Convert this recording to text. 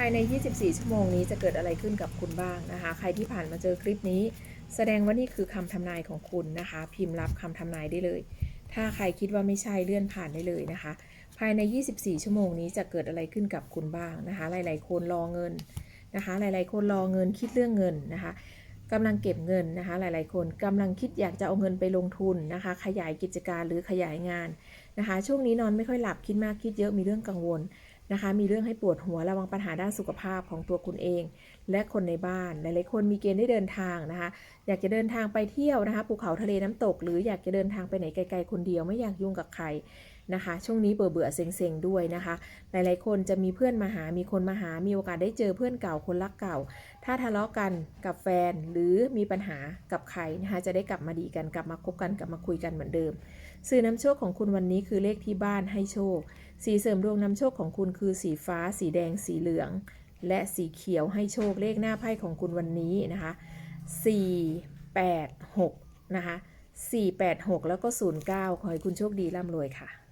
ภายใน 24 ชั่วโมงนี้จะเกิดอะไรขึ้นกับคุณบ้างนะคะ ใครที่ผ่านมาเจอคลิปนี้ แสดงว่านี่คือคำทำนายของคุณนะคะ พิมพ์รับคำทำนายได้เลย ถ้าใครคิดว่าไม่ใช่เลื่อนผ่านได้เลยนะคะ ภายใน 24 ชั่วโมงนี้จะเกิดอะไรขึ้นกับคุณบ้างนะคะ หลาย ๆ คนรอเงินนะคะ หลาย ๆ คนรอเงินคิดเรื่องเงินนะคะกำลังเก็บเงินนะคะ หลาย ๆ คนกำลังคิดอยากจะเอาเงินไปลงทุนนะคะ ขยายกิจการหรือขยายงานนะคะ ช่วงนี้นอนไม่ค่อยหลับคิดมากคิดเยอะมีเรื่องกังวล นะคะ มีเรื่องให้ปวดหัวระวังปัญหาด้านสุขภาพของตัวคุณเอง และคนในบ้าน หลายๆคนมีเกณฑ์ได้เดินทางนะคะ อยากจะเดินทางไปเที่ยวนะคะ ภูเขาทะเลน้ำตก หรืออยากจะเดินทางไปไหนไกลๆคนเดียวไม่อยากยุ่งกับใคร นะคะ ช่วงนี้เบื่อเบื่อเซ็งๆด้วยนะคะ หลายๆคนจะมีเพื่อนมาหา มีคนมาหา มีโอกาสได้เจอเพื่อนเก่าคนรักเก่า ถ้าทะเลาะกันกับแฟนหรือมีปัญหากับใครนะคะ จะได้กลับมาดีกันกลับมาคบกันกลับมาคุยกันเหมือนเดิม สื่อนำโชคของคุณวันนี้คือเลขที่บ้านให้โชค สีเสริมดวงนำโชคของคุณคือสีฟ้า สีแดง สีเหลือง และสีเขียวให้โชคเลขหน้าไพ่ของคุณวันนี้นะคะ4 8 6 นะคะ 4 8 6 แล้วก็ 09 ขอให้คุณโชคดีร่ำรวยค่ะ